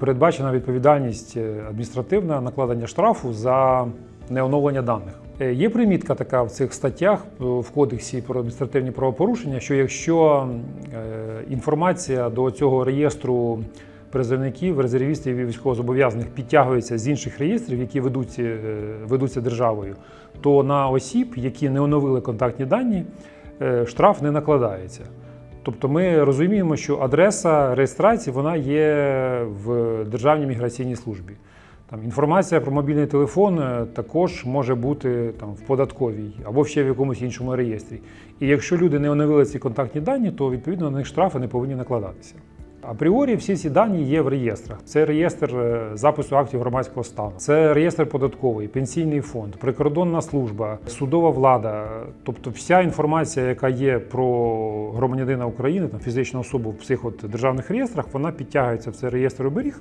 передбачена відповідальність е, адміністративна накладення штрафу за неоновлення даних. Е, Є примітка така в цих статтях е, в кодексі про адміністративні правопорушення, що якщо інформація до цього реєстру призовників, резервістів і військовозобов'язаних підтягується з інших реєстрів, які ведуться, ведуться державою, то на осіб, які не оновили контактні дані, штраф не накладається. Тобто ми розуміємо, що адреса реєстрації вона є в Державній міграційній службі. Там інформація про мобільний телефон е, також може бути там в податковій або ще в якомусь іншому реєстрі. І якщо люди не оновили ці контактні дані, то відповідно на них штрафи не повинні накладатися. Апріорі всі ці дані є в реєстрах. Це реєстр е, запису актів громадського стану, це реєстр податковий, пенсійний фонд, прикордонна служба, судова влада. Тобто, вся інформація, яка є про громадянина України, там фізичну особу в цих от державних реєстрах, вона підтягується в цей реєстр оберіг.